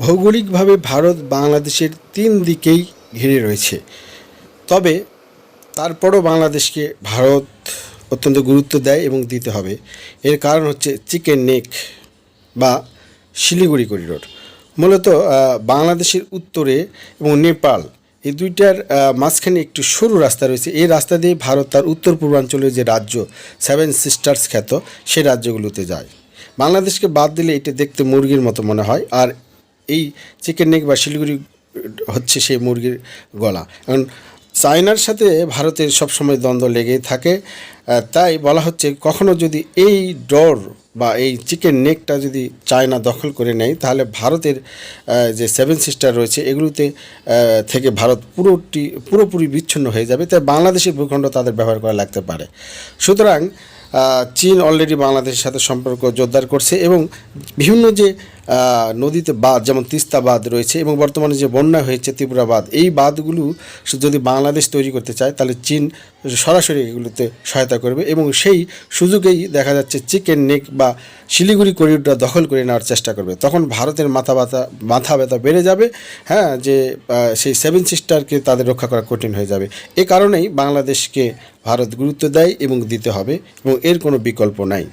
ভৌগোলিকভাবে ভারত বাংলাদেশের তিন দিকেই ঘিরে রয়েছে। তবে তারপরও বাংলাদেশকে ভারত অত্যন্ত গুরুত্ব দেয় এবং দিতে হবে। এর কারণ হচ্ছে চিকেন নেক বা শিলিগুড়ি করিডোর। মূলত বাংলাদেশের উত্তরে এবং নেপাল এই দুইটার মাঝখানে একটু সরু রাস্তা রয়েছে। এই রাস্তা দিয়ে ভারত তার উত্তর পূর্বাঞ্চলের যে রাজ্য সেভেন সিস্টার্স খ্যাত সেই রাজ্যগুলোতে যায়। বাংলাদেশকে বাদ দিলে এটা দেখতে মুরগির মতো মনে হয়। আর এই চিকেন নেক বা শিলিগুড়ি হচ্ছে সেই মুরগির গলা। কারণ চায়নার সাথে ভারতের সবসময় দ্বন্দ্ব লেগেই থাকে তাই বলা হচ্ছে কখনো যদি এই ডর বা এই চিকেন নেকটা যদি চায়না দখল করে নেয়, তাহলে ভারতের যে সেভেন সিস্টার রয়েছে এগুলোতে থেকে ভারত পুরোটি, পুরোপুরি বিচ্ছিন্ন হয়ে যাবে। তাই বাংলাদেশের ভূখণ্ড তাদের ব্যবহার করা লাগতে পারে। সুতরাং চীন অলরেডি বাংলাদেশের সাথে সম্পর্ক জোরদার করছে এবং বিভিন্ন যে নদীতে বাঁধ, যেমন তিস্তা বাঁধ রয়েছে এবং বর্তমানে যে বন্যা হয়েছে ত্রিপুরা বাঁধ, এই বাঁধগুলো যদি বাংলাদেশ তৈরি করতে চায়, তাহলে চীন সরাসরি এগুলোতে সহায়তা করবে এবং সেই সুযোগেই দেখা যাচ্ছে চিকেন নেক বা শিলিগুড়ি করিডোরটা দখল করে নেওয়ার চেষ্টা করবে। তখন ভারতের মাথা ব্যথা মাথা ব্যথা বেড়ে যাবে হ্যাঁ যে সেই সেভেন সিস্টারকে তাদের রক্ষা করা কঠিন হয়ে যাবে। এ কারণেই বাংলাদেশকে ভারত গুরুত্ব দেয় এবং দিতে হবে এবং এর কোনো বিকল্প নাই।